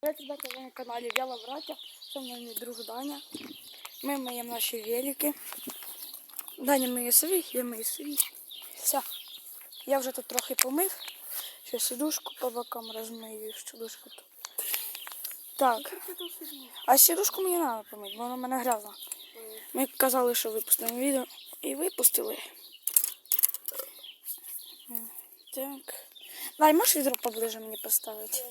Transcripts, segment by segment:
Привет, ребята, ви на каналі Вяла Братя. Це мною мій друг Даня. Ми миємо наші велики. Даня миє свій, я мию свій. Все. Я вже тут трохи помив. Ще сідушку по бокам розмию, сідушку тут. Так. А сідушку мені треба помити, бо вона в мене грязна. Ми казали, що випустимо відео і випустили. Так. Дай, можеш відро поближе мені поставити?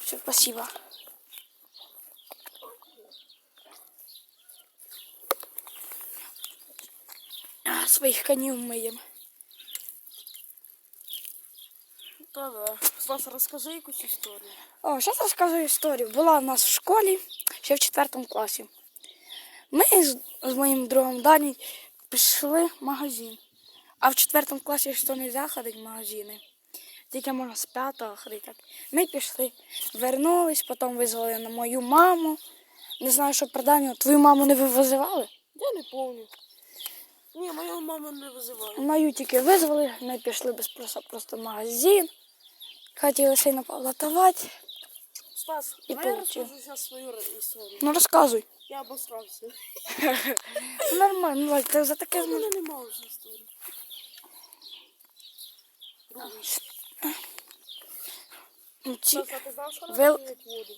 Все, спасибо. А, своїх конів миємо. Та да. Стас, розкажи якусь історію. О, зараз розкажу історію. Була в нас в школі ще в четвертому класі. Ми з, з моїм другом Дані пішли в магазин. А в четвертому класі що не можна ходити в магазини. Тільки можна з п'ятого. Так. Ми пішли, вернулись, потім визвали на мою маму. Не знаю, що про Даню. Твою маму не ви визивали? Я не пам'ятаю. Ні, мою маму не визивали. Мою тільки визвали, ми пішли без спросу просто в магазин. Хотіли сильно полатувати. Стас, І давай я розкажу зараз свою історію. Ну розказуй. Я обосрався. Ну, Нормально, ну, Валь, ти за таке У мене немає вже історії. Ну, ці- Стас, а ти знав, що Вил- воду?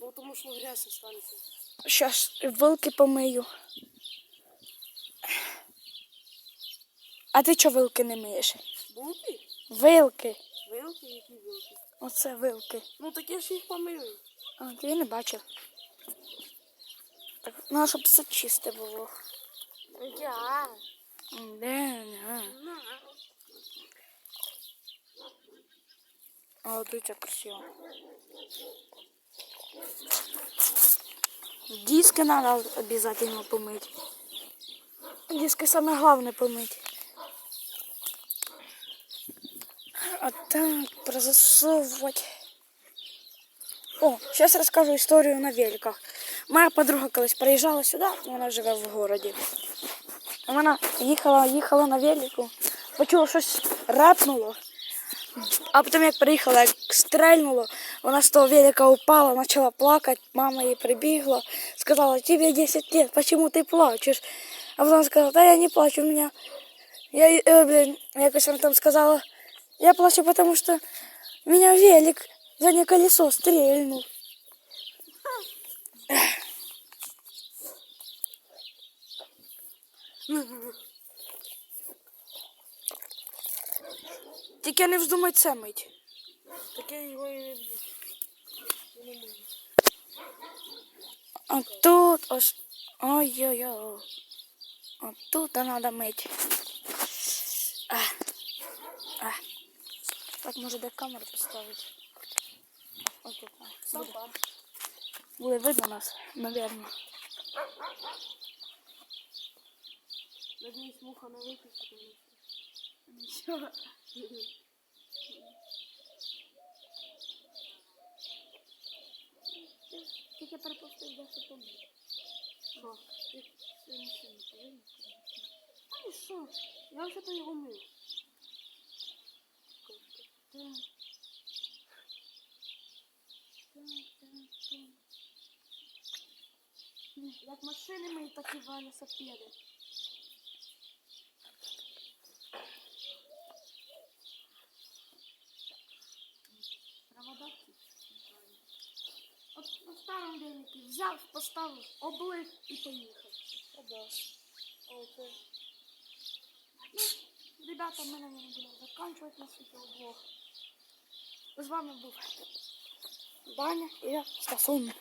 Ну, тому що грязь останеться. Щас вилки помию. А ти чого вилки не миєш? Булки? Вилки. Вилки? Які вилки? Оце вилки. Ну, так я ж їх помию. А, я не бачив. Так, ну, щоб все чисте було. Я. М, Де, не. А, тут як красиво. Диски надо обязательно помыть. Диски самое главное помыть. А так, прозасовывать. О, сейчас расскажу историю на великах. Моя подруга колись приїжджала сюди, вона живе в городі. Вона їхала, їхала на велику, почула щось репнуло. А потім, як приїхала, як стрельнуло, вона з того велика упала, почала плакати, мама їй прибігла, сказала, тебе 10 лет, почему ти плачеш? А вона сказала, та я не плачу, у меня... Я, э, блин, якось вона там сказала, я плачу, потому что меня велик заднее колесо стрельнул. Тільки не вздумай це мить. Так я його і не мию. А тут ось. Ой-ой-ой. А тут треба мити. А. А. Так, може де камеру поставити? Ось тут. Буде, буде видно нас, напевно. Надіюсь, муха не випустить. Нічого. Тільки перепустив до секунди. Що? Це нічого не повинен. А і що? Я вже то його мив. Як машини мої, так і велосипеди. Провода взяв, поставив, облив і поїхав. А да. Оце. Ну, ребята, ми, наверное, будемо закінчувати наш відеоблог. З вами був Даня і я Стасун.